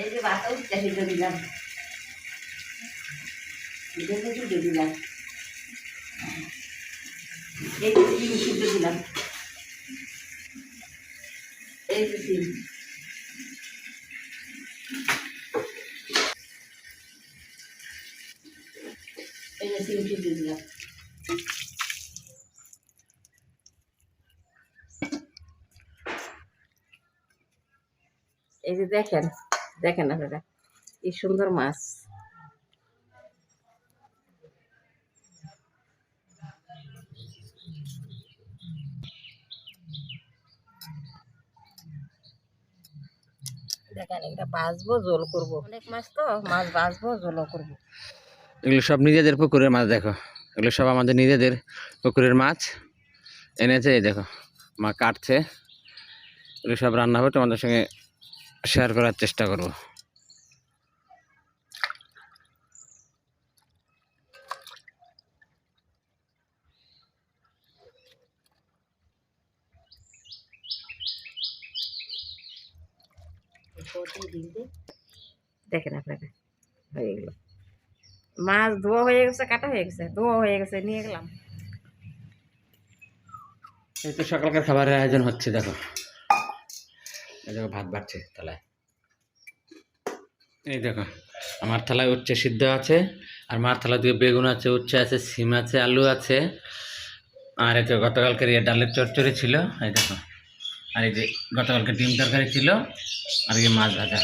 এই যে বাতা উঠতে দিলাম। সিদ্ধ দিলাম এই যে ডিম দিলাম। এই যে ডিম এই দিলাম। এই যে দেখেন দেখেন আপনারা কি সুন্দর মাছ। বাঁচবো মাছ তো, মাছ বাঁচবো এগুলো সব নিজেদের পুকুরের মাছ, দেখো। এগুলো সব আমাদের নিজেদের পুকুরের মাছ। এনেছে, এই দেখো, মা কাটছে। এগুলো সব রান্না হবে, তোমাদের সঙ্গে শেয়ার করার চেষ্টা করব। দেখেন আপনারা হয়ে গেল। মাছ ধোয়া হয়ে গেছে কাটা হয়ে গেছে ধোয়া হয়ে গেছে নিয়ে গেলাম। এই তো সকালকার খাবারের আয়োজন হচ্ছে দেখো। দেখো ভাত বাড়ছে থালায়। এই দেখো আমার থালায় উচ্ছে সিদ্ধ আছে আর মার থালা দিয়ে বেগুন আছে উচ্ছে আছে সিম আছে আলু আছে আর এই তো গতকালকের ইয়ে ডালের চচ্চড়ি ছিল এই দেখো। আর এই যে গতকালকে ডিম তরকারি ছিল আর এই মাছ ভাজা।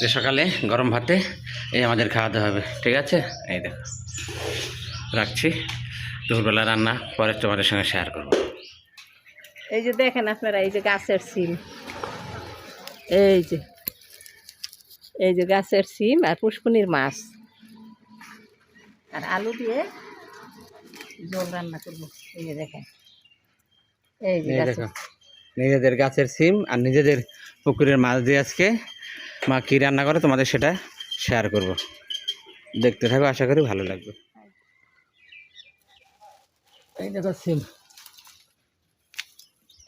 যে সকালে গরম ভাতে এই আমাদের খাওয়াতে হবে ঠিক আছে? এই দেখো রাখছি। দুপুরবেলা রান্না পরে তোমাদের সঙ্গে শেয়ার করব। এই যে দেখেন আপনারা এই যে গাছের সিম এই যে এই যে গাছের সিম আর পুষ্পনির মাছ। আর আলু দিয়ে জল রান্না করব। এই যে দেখেন। এই যে নিজেদের গাছের সিম আর নিজেদের পুকুরের মাছ দিয়ে আজকে মা কী রান্না করে তোমাদের সেটা শেয়ার করব। দেখতে থাকো আশা করি ভালো লাগবে। এই দেখো সিম।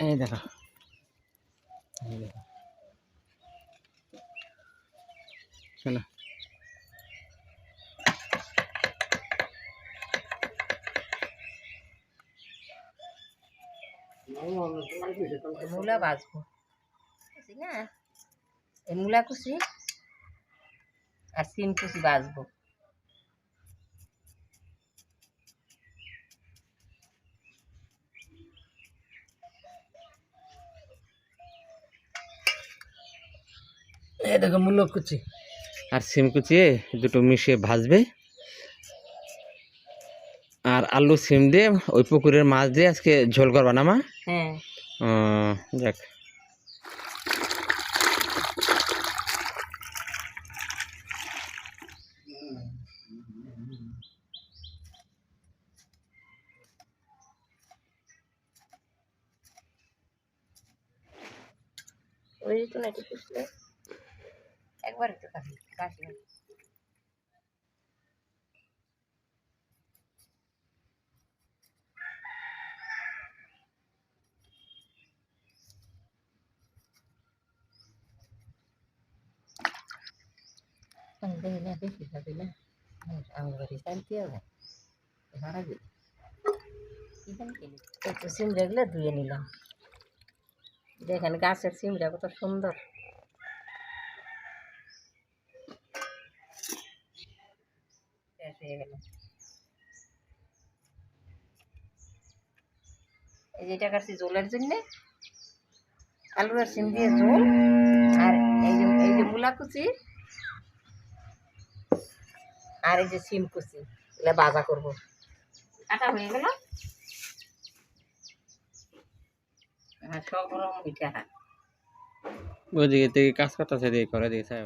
এই দেখো। এই দেখো। শোনো মূলা ভাজবো। না? এই মূলা কুচি আর সিম কুচি ভাজবো। দেখো মূল্য কুচি। আর সিম কুচিয়ে দুটো মিশিয়ে ভাজবে। আর আলু সিম দিয়ে ওই পুকুরের মাছ দিয়ে আজকে ঝোল করবা না মা? হ্যাঁ। যাক। ওই তো নাকি কুচলে একবার একটু কাশি কাশি দিলে বেশি খাবি না আমার বাড়ি শান্তি হবে ভাড়া দিই একটু সিম দেখলে ধুয়ে নিলাম দেখেন গাছের সিমটা কত সুন্দর হয়ে গেল এই যে এটা কাটছি জোলের জন্যে। আলু আর সিম দিয়ে জোল আর এই যে এই যে মূলা কুচি। আর এই যে সিম কুচি এগুলো বাজা করব। কাটা হয়ে গেল। আর সব রকম মিঠা। ওদিকে কাজ করতেছে দিয়ে করে দিয়েছে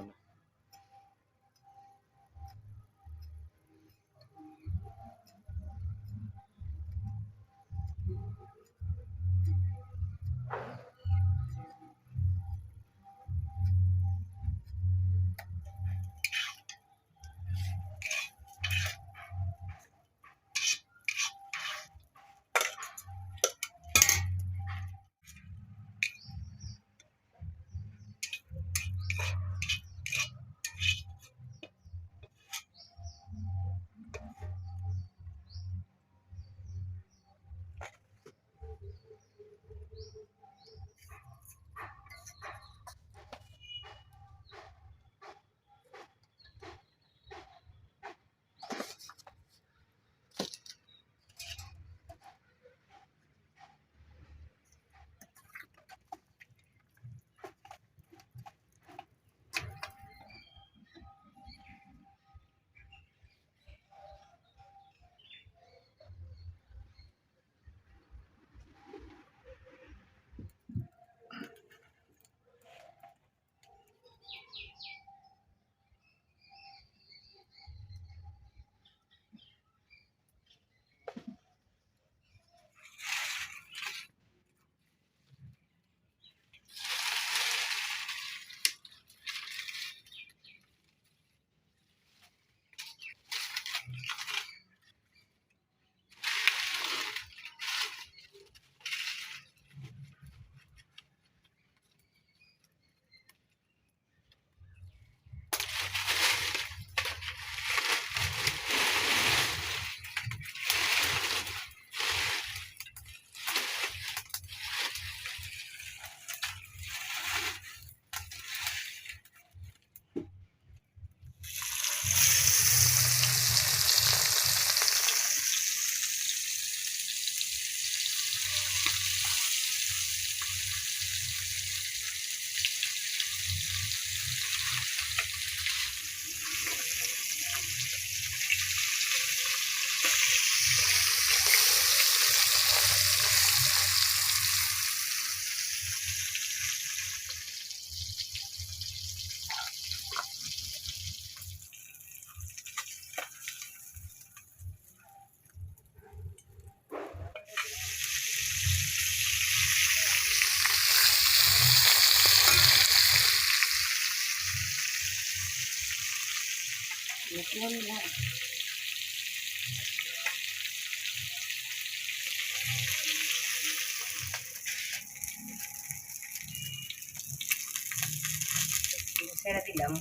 ছেড়ে দিলাম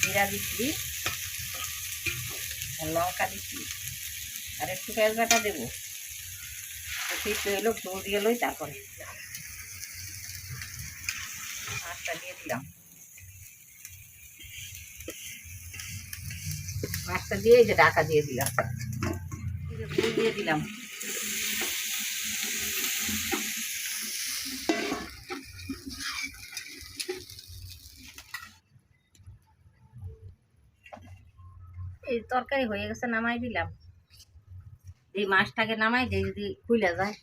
জিরা দিচ্ছি আর লঙ্কা দিচ্ছি আর একটু পেঁয়াজ বাটা দেবো একটু এলো ঝোল দিয়ে এলোই তারপরে মাছটা দিয়ে দিলাম মাছটা দিয়ে এই যে ঢাকা দিয়ে দিলাম এই যে ফুল দিয়ে দিলাম এই তরকারি হয়ে গেছে, নামাই দিলাম। এই মাছটাকে নামাই দিয়ে যদি খুলে যায়।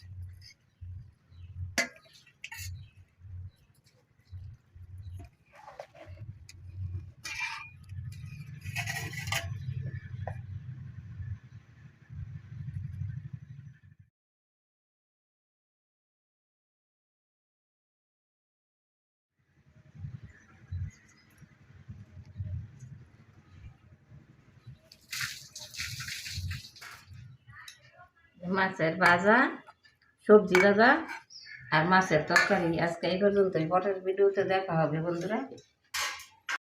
মাছের ভাজা, সবজি ভাজা আর মাছের তরকারি। আজকে এই পর্যন্তই। পরের ভিডিওতে দেখা হবে, বন্ধুরা।